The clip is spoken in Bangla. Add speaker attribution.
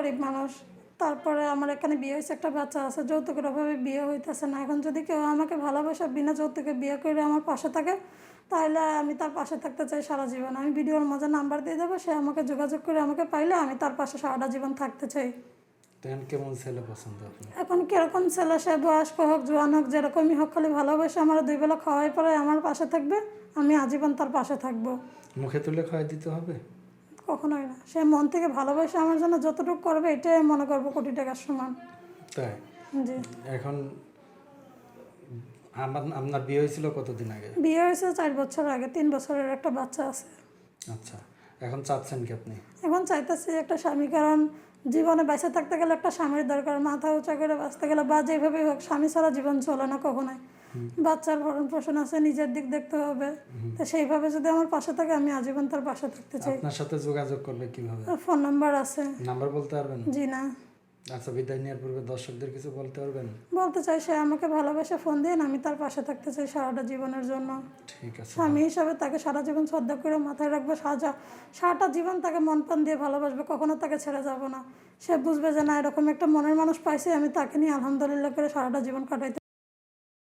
Speaker 1: গরিব মানুষ। তারপরে আমার এখানে বিয়ে হয়েছে একটা বাচ্চা আছে যৌতুকের অভাবে বিয়ে হইতেছে না। এখন যদি কেউ আমাকে ভালোবাসা বিনা যৌতুকে বিয়ে করে আমার পাশে থাকে তাহলে আমি তার পাশে থাকতে চাই সারা জীবন। আমি ভিডিওর মধ্যে নাম্বার দিয়ে দেবো সে আমাকে যোগাযোগ করে আমাকে পাইলে আমি তার পাশে সারাটা জীবন থাকতে চাই।
Speaker 2: কেমন ছেলে পছন্দ
Speaker 1: এখন কীরকম ছেলে সে বয়স্ক হোক জোয়ান হোক যেরকমই হোক খালি ভালোবাসে আমার দুই বেলা খাওয়াই পরে আমার পাশে থাকবে আমি আজীবন তার পাশে থাকব।
Speaker 2: মুখে তুলে খাওয়াই দিতে হবে?
Speaker 1: কখনোই না। সে মন থেকে ভালোবাসে আমার জন্য যতটুকু করবে এটাই মনে করব কোটি টাকার সমান।
Speaker 2: তাই?
Speaker 1: জি।
Speaker 2: এখন আপনার বিয়ে হয়েছিল কতদিন আগে?
Speaker 1: বিয়ে হয়েছে চার বছর আগে তিন বছরের একটা বাচ্চা আছে।
Speaker 2: আচ্ছা এখন চাচ্ছেন কি আপনি?
Speaker 1: এখন চাইতেছি একটা স্বামী কারণ জীবনে বেঁচে থাকতে গেলে একটা স্বামীর দরকার মাথা উঁচা করে বাঁচতে গেলে বা যেভাবে হোক স্বামী ছাড়া জীবন চলে না কখনোই। বাচ্চার ভরণ পোষণ আছে নিজের দিক দেখতে হবে। তো সেইভাবে যদি আমার পাশে থাকে আমি আজীবন তার পাশে থাকতে চাই।
Speaker 2: আপনার সাথে যোগাযোগ করবে কীভাবে?
Speaker 1: ফোন নাম্বার আছে।
Speaker 2: নাম্বার বলতে পারবেন?
Speaker 1: জি না।
Speaker 2: আচ্ছা বিদায় নেওয়ার পূর্বে দর্শকদের কিছু বলতে পারবেন?
Speaker 1: বলতে চাই সে আমাকে ভালোবেসে ফোন দিন আমি তার পাশে থাকতে চাই সারাটা জীবনের জন্য।
Speaker 2: ঠিক আছে।
Speaker 1: স্বামী হিসাবে তাকে সারা জীবন শ্রদ্ধা করে মাথায় রাখব সাজা। সারাটা জীবন তাকে মন প্রাণ দিয়ে ভালোবাসবে কখনো তাকে ছেড়ে যাব না। সে বুঝবে যে না এরকম একটা মনের মানুষ পাইছে আমি তাকে নিয়ে আলহামদুলিল্লাহ করে সারাটা জীবন কাটাইতে